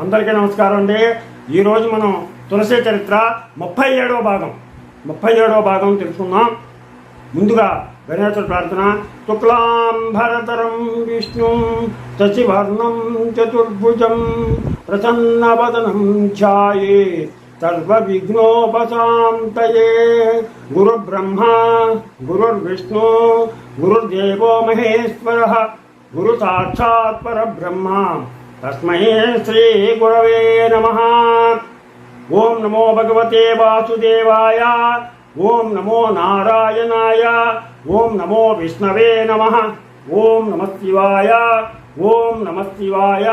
అందరికీ నమస్కారం అండి. ఈరోజు మనం తులసి చరిత్ర ముప్పై ఏడవ భాగం ముప్పై ఏడవ భాగం తెలుసుకుందాం. ముందుగా గణేశ్వర ప్రార్థన. శుక్లాంబరతరం విష్ణు శశివర్ణం చతుర్భుజం ప్రసన్నవదనం ఛాయే సర్వవిఘ్నోపశాంతయే. గురుబ్రహ్మ గురుర్విష్ణు గురుర్దేవో మహేశ్వర గురు సాక్షాత్ పరబ్రహ్మ. తస్మై శ్రీ గురవే నమ ఓం నమో భగవతే వాసుదేవాయ ఓం నమో నారాయణాయ ఓం నమో విష్ణవే నమ ఓం నమ శివాయ ఓం నమ శివాయ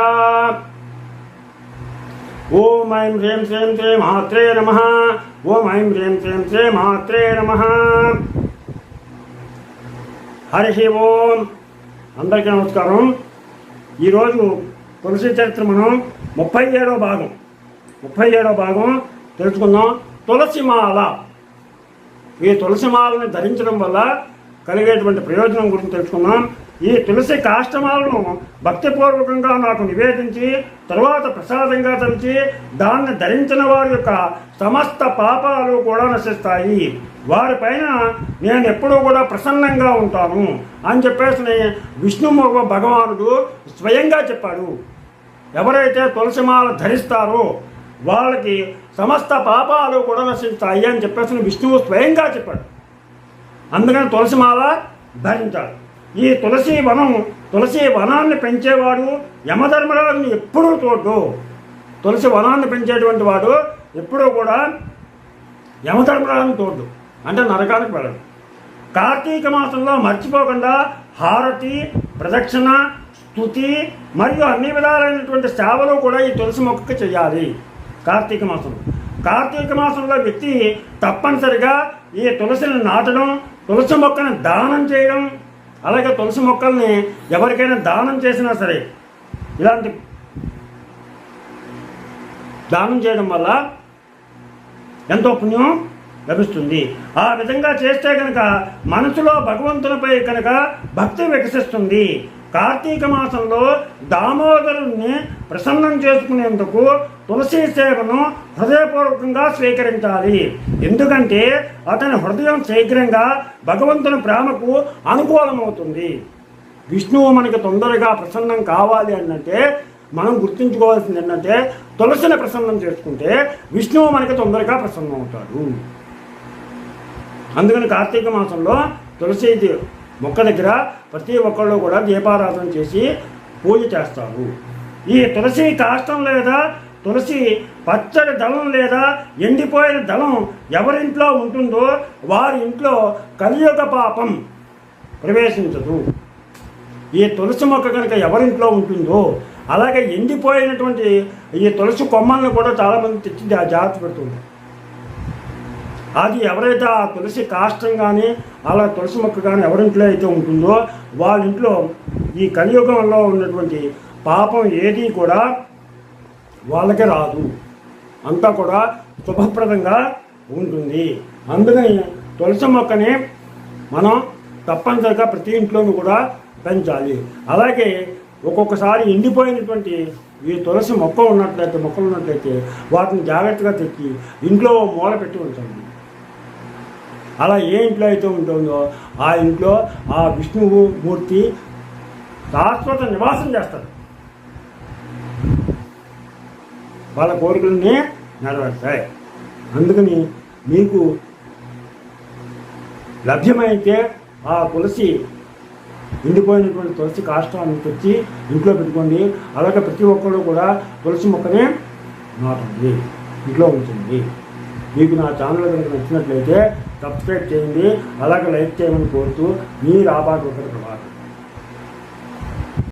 ఓం ఐం హ్రీం శ్రీం శ్రీ మాత్రే నమ ఓం ఐం హ్రీం శ్రీం శ్రీ మాత్రే నమ హరి ఓం అందరికీ నమస్కారం. ఈరోజు తులసి చరిత్ర మనం ముప్పై ఏడో భాగం. ముప్పై ఏడో భాగం తెలుసుకుందాం. తులసిమాల ఈ తులసిమాలని ధరించడం వల్ల కలిగేటువంటి ప్రయోజనం గురించి తెలుసుకుందాం. ఈ తులసి కాష్టమాలను భక్తిపూర్వకంగా నాకు నివేదించి తరువాత ప్రసాదంగా తలిచి దాన్ని ధరించిన వారి యొక్క సమస్త పాపాలు కూడా నశిస్తాయి. వారిపైన నేను ఎప్పుడూ కూడా ప్రసన్నంగా ఉంటాను అని చెప్పేసి విష్ణు భగవానుడు స్వయంగా చెప్పాడు. ఎవరైతే తులసిమాల ధరిస్తారో వాళ్ళకి సమస్త పాపాలు కూడా నశిస్తాయి అని చెప్పేసి విష్ణువు స్వయంగా చెప్పాడు. అందుకని తులసిమాల ధరించాలి ఈ తులసి వనం తులసి వనాన్ని పెంచేవాడు యమధర్మరాజుని ఎప్పుడూ చూడు తులసి వనాన్ని పెంచేటువంటి వాడు ఎప్పుడూ కూడా యమధర్మరాజుని తోడు అంటే నరకానికి వెళ్ళడు. కార్తీక మాసంలో మర్చిపోకుండా హారతి ప్రదక్షిణ స్తుతి మరియు అన్ని విధాలైనటువంటి సేవలు కూడా ఈ తులసి మొక్కకి చేయాలి కార్తీక మాసంలో. కార్తీక మాసంలో వ్యక్తి తప్పనిసరిగా ఈ తులసిని నాటడం తులసి మొక్కను దానం చేయడం అలాగే తులసి మొక్కల్ని ఎవరికైనా దానం చేసినా సరే ఇలాంటి దానం చేయడం వల్ల ఎంతో పుణ్యం లభిస్తుంది. ఆ విధంగా చేస్తే కనుక మనసులో భగవంతునిపై కనుక భక్తి వికసిస్తుంది. కార్తీక మాసంలో దామోదరుణ్ణి ప్రసన్నం చేసుకునేందుకు తులసి సేవను హృదయపూర్వకంగా స్వీకరించాలి. ఎందుకంటే అతని హృదయం శీఘ్రంగా భగవంతుని ప్రేమకు అనుకూలమవుతుంది. విష్ణువు మనకి తొందరగా ప్రసన్నం కావాలి అన్నట్టే మనం గుర్తుంచుకోవాల్సింది ఏంటంటే తులసిని ప్రసన్నం చేసుకుంటే విష్ణువు మనకి తొందరగా ప్రసన్నం అవుతాడు అందుకని కార్తీక మాసంలో తులసి మొక్క దగ్గర ప్రతి ఒక్కళ్ళు కూడా దీపారాధన చేసి పూజ చేస్తారు. ఈ తులసి కాష్టం లేదా తులసి పచ్చడి దళం లేదా ఎండిపోయిన దళం ఎవరింట్లో ఉంటుందో వారి ఇంట్లో కలియుగ పాపం ప్రవేశించదు. ఈ తులసి మొక్క కనుక ఎవరింట్లో ఉంటుందో అలాగే ఎండిపోయినటువంటి ఈ తులసి కొమ్మలను కూడా చాలామంది తెచ్చి జాగ్రత్త పెడుతుంటారు. అది ఎవరైతే ఆ తులసి కాష్టం కానీ అలా తులసి మొక్క కానీ ఎవరింట్లో అయితే ఉంటుందో వాళ్ళ ఇంట్లో ఈ కలియుగంలో ఉన్నటువంటి పాపం ఏది కూడా వాళ్ళకి రాదు. అంతా కూడా శుభప్రదంగా ఉంటుంది. అందుకని తులసి మొక్కని మనం తప్పనిసరిగా ప్రతి ఇంట్లోనూ కూడా పెంచాలి. అలాగే ఒక్కొక్కసారి ఎండిపోయినటువంటి ఈ తులసి మొక్క ఉన్నట్లయితే మొక్కలు ఉన్నట్లయితే వాటిని జాగ్రత్తగా తెచ్చి ఇంట్లో మూల పెట్టి ఉంచండి అలా ఏ ఇంట్లో అయితే ఉంటుందో ఆ ఇంట్లో ఆ విష్ణువు మూర్తి శాశ్వత నివాసం చేస్తారు వాళ్ళ కోరికలన్నీ నెరవేరుతాయి. అందుకని మీకు లభ్యమైతే ఆ తులసి ఎండిపోయినటువంటి తులసి కాష్టాన్ని తెచ్చి ఇంట్లో పెట్టుకోండి. అలాగే ప్రతి ఒక్కరు కూడా తులసి మొక్కని నాటండి. ఇంట్లో ఉంటుంది మీకు నా ఛానల్ కనుక నచ్చినట్లయితే సబ్స్క్రైబ్ చేయండి అలాగే లైక్ చేయమని కోరుతూ మీ రాబాటు ఒకటి ప్రభాతం